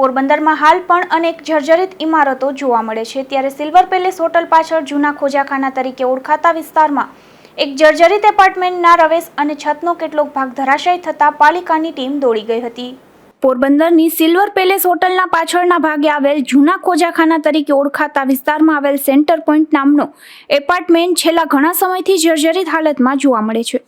પોરબંદરમાં હાલ પણ અનેક જર્જરિત ઇમારતો જોવા મળે છે. ત્યારે સિલ્વર પેલેસ હોટલ પાછળ જૂના ખોજાખાના તરીકે ઓળખાતા વિસ્તારમાં એક જર્જરિત એપાર્ટમેન્ટના રવેશ અને છતનો કેટલોક ભાગ ધરાશાયી થતાં પાલિકાની ટીમ દોડી ગઈ હતી. પોરબંદરની સિલ્વર પેલેસ હોટલના પાછળના ભાગે આવેલ જૂના ખોજાખાના તરીકે ઓળખાતા વિસ્તારમાં આવેલ સેન્ટર પોઈન્ટ નામનો એપાર્ટમેન્ટ છેલ્લા ઘણા સમયથી જર્જરિત હાલતમાં જોવા મળે છે.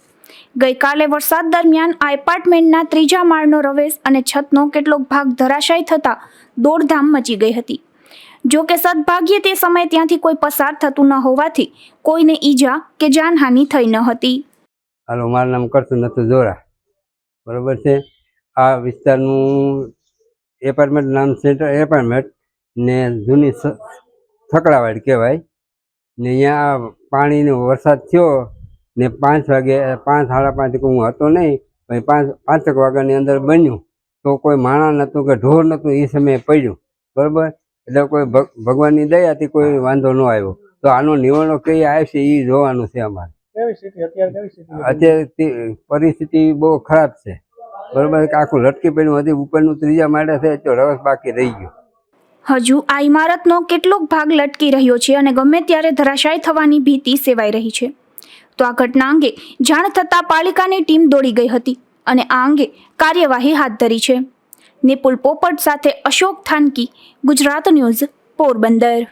ગઈકાલે વરસાદ દરમિયાન આ એપાર્ટમેન્ટના ત્રીજા માળનો રવેશ અને છતનો કેટલોક ભાગ ધરાશાયી થતાં દોડધામ મચી ગઈ હતી. જો કે સદભાગ્યે તે સમયે ત્યાંથી કોઈ પસાર થતું ન હોવાથી કોઈને ઈજા કે જાનહાનિ થઈ ન હતી. હાલો, મારું નામ કરતું નતું જોરા. બરોબર છે? આ વિસ્તારનું એપાર્ટમેન્ટ નામ સેન્ટર એપાર્ટમેન્ટ ને જૂની સ- થકડાવાડ કહેવાય. ને અહીંયા પાણીનો વરસાદ થયો ને પાંચ વાગે પાંચ સાડા પાંચ હું હતો નહીં પછી પાંચ પાંચેક વાગ્યાની અંદર બન્યું. તો કોઈ માણસ નહોતું કે ઢોર નહોતું એ સમયે પડ્યું. બરાબર? એટલે કોઈ ભગ ભગવાનની દયાથી કોઈ વાંધો ન આવ્યો. તો આનો નિવારણો કઈ આવશે એ જોવાનું છે અમારે. કેવી અત્યારે પરિસ્થિતિ બહુ ખરાબ છે. બરાબર? આખું લટકી પડ્યું હતું ઉપરનું ત્રીજા માળે છે તો રસ બાકી રહી ગયો. હજુ આ ઇમારતનો કેટલોક ભાગ લટકી રહ્યો છે અને ગમે ત્યારે ધરાશાય થવાની ભીતિ સેવાઈ રહી છે. તો આ ઘટના અંગે જાણ થતાં પાલિકાની ટીમ દોડી ગઈ હતી અને આ અંગે કાર્યવાહી હાથ ધરી છે. નિપુલ પોપટ સાથે અશોક થાનકી, ગુજરાત ન્યૂઝ, પોરબંદર.